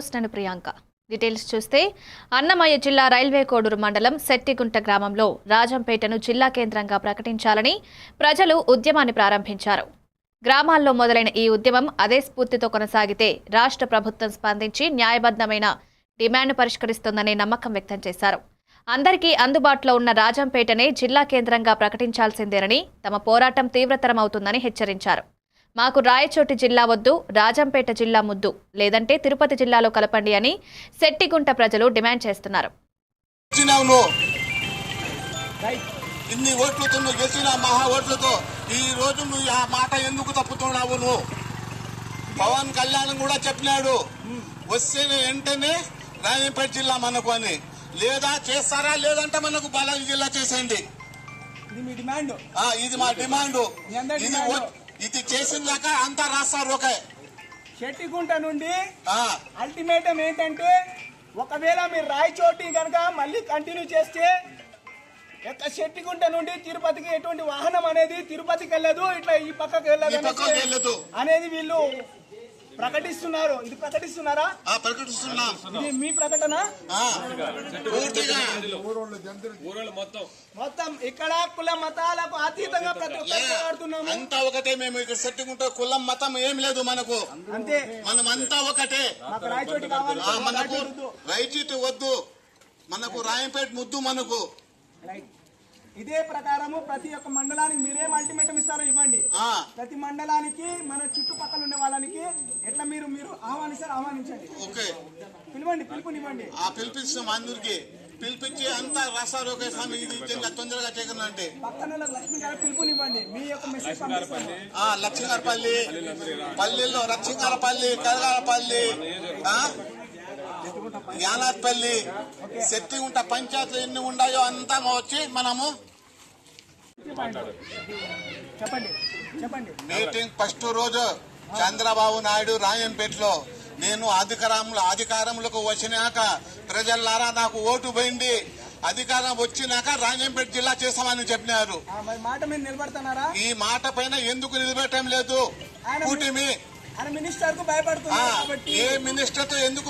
News నేను Priyanka. Details చూస్తే అన్నమయ్య జిల్లా రైల్వే కోడూరు మండలం శెట్టిగుంట గ్రామంలో రాజంపేటను జిల్లా కేంద్రంగా ప్రకటించాలని ప్రజలు ఉద్యమాన్ని ప్రారంభించారు. గ్రామాల్లో మొదలైన ఈ ఉద్యమం అదే స్ఫూర్తితో కొనసాగితే రాష్ట్ర ప్రభుత్వం స్పందించి న్యాయబద్ధమైన డిమాండ్ పరిష్కరిస్తుందనే నమ్మకం వ్యక్తం చేశారు. అందరికీ అందుబాటులో ఉన్న రాజంపేటనే జిల్లా కేంద్రంగా ప్రకటించాల్సిందేనని తమ పోరాటం తీవ్రతరమవుతుందని హెచ్చరించారు. మాకు రాయచోటి జిల్లా వద్దు రాజంపేట జిల్లా ముద్దు. లేదంటే తిరుపతి జిల్లాలో కలపండి అని శెట్టిగుంట ప్రజలు డిమాండ్ చేస్తున్నారు. ఇన్ని ఓట్లతో నువ్వు గెలిచిన మహా ఓట్లతో ఈ రోజు నువ్వు ఆ మాట ఎందుకు తప్పుతున్నావు నువ్వు పవన్ కళ్యాణ్ కూడా చెప్పినాడు. వస్తే వెంటనే రాజంపేట జిల్లా మనకు అని. లేదా చేస్తారా? లేదంటే మనకు బాలాజీ జిల్లా చేసేయండి. ఇది మీ డిమాండ్. ఆ, ఇది ఇది చేసిందాక అంతా రాస్తారు ఓకే షెట్టిగుంట నుండి అల్టిమేటం ఏంటంటే ఒకవేళ మీరు రాయచోటి కనుక మళ్ళీ కంటిన్యూ చేస్తే యొక్క షెట్టిగుంట నుండి తిరుపతికి ఎటువంటి వాహనం అనేది తిరుపతికి వెళ్ళదు ఇట్లా ఈ పక్కకి వెళ్ళదు. అనేది వీళ్ళు ప్రకటిస్తున్నారు. ఇది ప్రకటిస్తున్నారా? ప్రకటిస్తున్నాం. ఇది మీ ప్రకటన? మొత్తం ఇక్కడ కుల మతాలకు అతీతంగా ప్రతి ఒక్కరు పోరాడుతున్నాము. అంతా ఒకటే మేము ఇక్కడ సెట్టుకుంటే కులం మతం ఏం లేదు మనకు. అంతే. మనం అంతా ఒకటే. మనకు. రైట్ వద్దు. మనకు రాయంపేట ముద్దు మనకు. ఇదే ప్రకారము ప్రతి ఒక్క మండలానికి మీరేం అల్టిమేటం ఇస్తారో. ప్రతి మండలానికి మన చుట్టుపక్కల ఉండే వాళ్ళకి ఎట్లా మీరు మీరు ఆహ్వానిస్తారు ఆహ్వానించండి. ఓకే. పిలవండి పిలుపునివ్వండి. ఆ పిలిపిస్తాం అందరికి. పిలిపించి అంతా రాస్తారు ఒకే స్వామి ఇది ఇచ్చింది తొందరగా చేయకుండా అంటే పక్కన లక్ష్మి గారు పిలుపునివ్వండి. మీ యొక్క మెసేజ్ ఆ లక్ష్మీగారపల్లి పల్లెల్లో లక్ష్మీగారపల్లి కరగారపల్లి ఆ? యానాథ్పల్లి శక్తిగుంట పంచాయతీలు ఎన్ని ఉన్నాయో అంతా వచ్చి మనము మీటింగ్ ఫస్ట్ రోజు చంద్రబాబు నాయుడు రాయంపేటలో. నేను అధికారంలో అధికారంలోకి వచ్చినాక ప్రజలారా నాకు ఓటు పోయింది. అధికారం వచ్చినాక రాజంపేట జిల్లా చేస్తామని చెప్పినారు. ఈ మాట పైన ఎందుకు నిలబెట్టడం లేదు? కూటమి. ఏ మినిస్టర్తో ఎందుకు